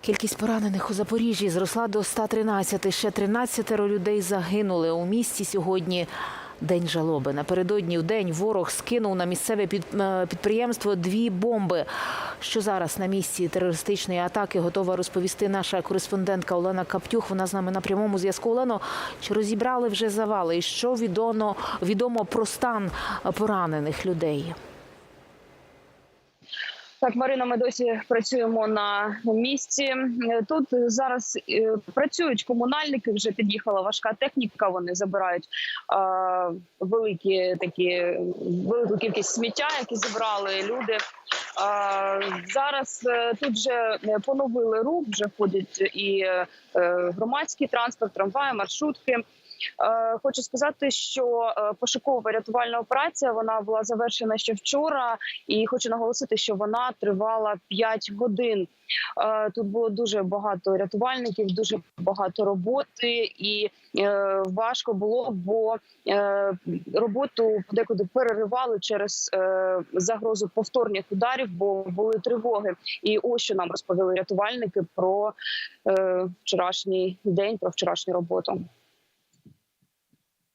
Кількість поранених у Запоріжжі зросла до 113. Ще 13 людей загинули. У місті сьогодні день жалоби. Напередодні в день ворог скинув на місцеве е, підприємство дві бомби. Що зараз на місці терористичної атаки готова розповісти наша кореспондентка Олена Каптюх. Вона з нами на прямому зв'язку. Олено, чи розібрали вже завали? І що відомо, відомо про стан поранених людей? Так, Марина, ми досі працюємо на місці. Тут зараз е, працюють комунальники. Вже під'їхала важка техніка. Вони забирають е, великі такі велику кількість сміття, які зібрали люди. Зараз е, тут вже е, поновили рух. Вже ходять і громадський транспорт, трамваї, маршрутки. Хочу сказати, що пошукова рятувальна операція вона була завершена ще вчора, і хочу наголосити, що вона тривала 5 годин. Е, Тут було дуже багато рятувальників, дуже багато роботи, і е, важко було, бо е, роботу подекуди переривали через загрозу повторних ударів, бо були тривоги. І ось що нам розповіли рятувальники про вчорашній день, про вчорашню роботу.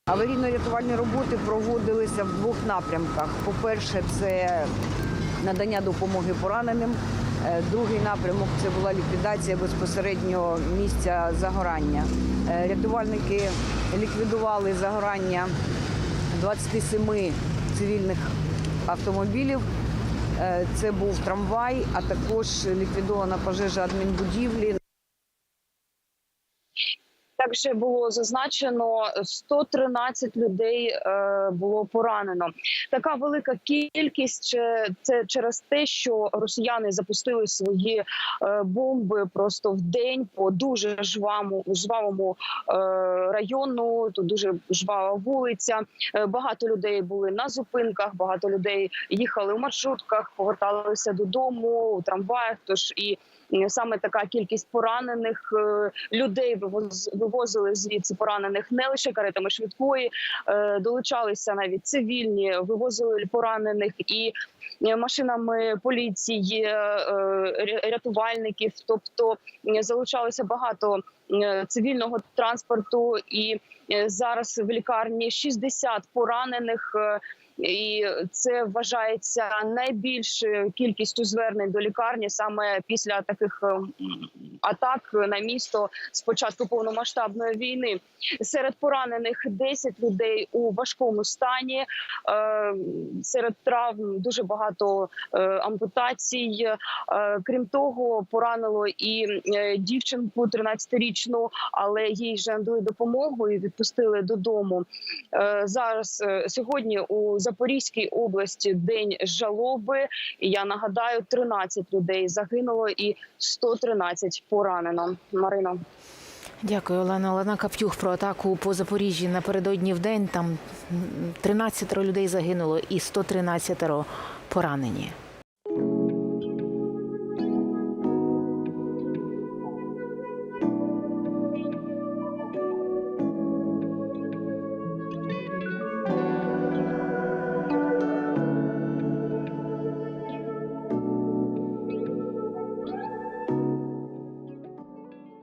Аварійно-рятувальні роботи проводилися в двох напрямках. По-перше, це надання допомоги пораненим. Е, Другий напрямок це була ліквідація безпосередньо місця загорання. Е, Рятувальники ліквідували загорання 27 цивільних автомобілів. Е, Це був трамвай, а також ліквідована пожежа адмінбудівлі. Також було зазначено 113 людей е, було поранено. Така велика кількість е, це через те, що росіяни запустили свої е, бомби просто в день по дуже жвавому, жвавому району. Тут дуже жвава вулиця. Багато людей були на зупинках, багато людей їхали в маршрутках, поверталися додому у трамваях. Тож і саме така кількість поранених людей вивоз- вивозили звідси поранених не лише каретами швидкої, е, долучалися навіть цивільні, вивозили поранених і е, машинами поліції, е, рятувальників. Тобто залучалося багато цивільного транспорту, і зараз в лікарні 60 поранених. І це вважається найбільшою кількістю звернень до лікарні саме після таких атак на місто з початку повномасштабної війни. Серед поранених 10 людей у важкому стані. Е, Серед травм дуже багато е, ампутацій. Е, Крім того, поранило і дівчинку 13-річну, але їй вже надали допомогу і відпустили додому. Зараз сьогодні у Запорізькій області день жалоби. Я нагадаю, 13 людей загинуло і 113 поранено. Марина. Дякую, Олена. Олена Каптюх про атаку по Запоріжжі напередодні в день. Там м, 13 людей загинуло і 113 поранені.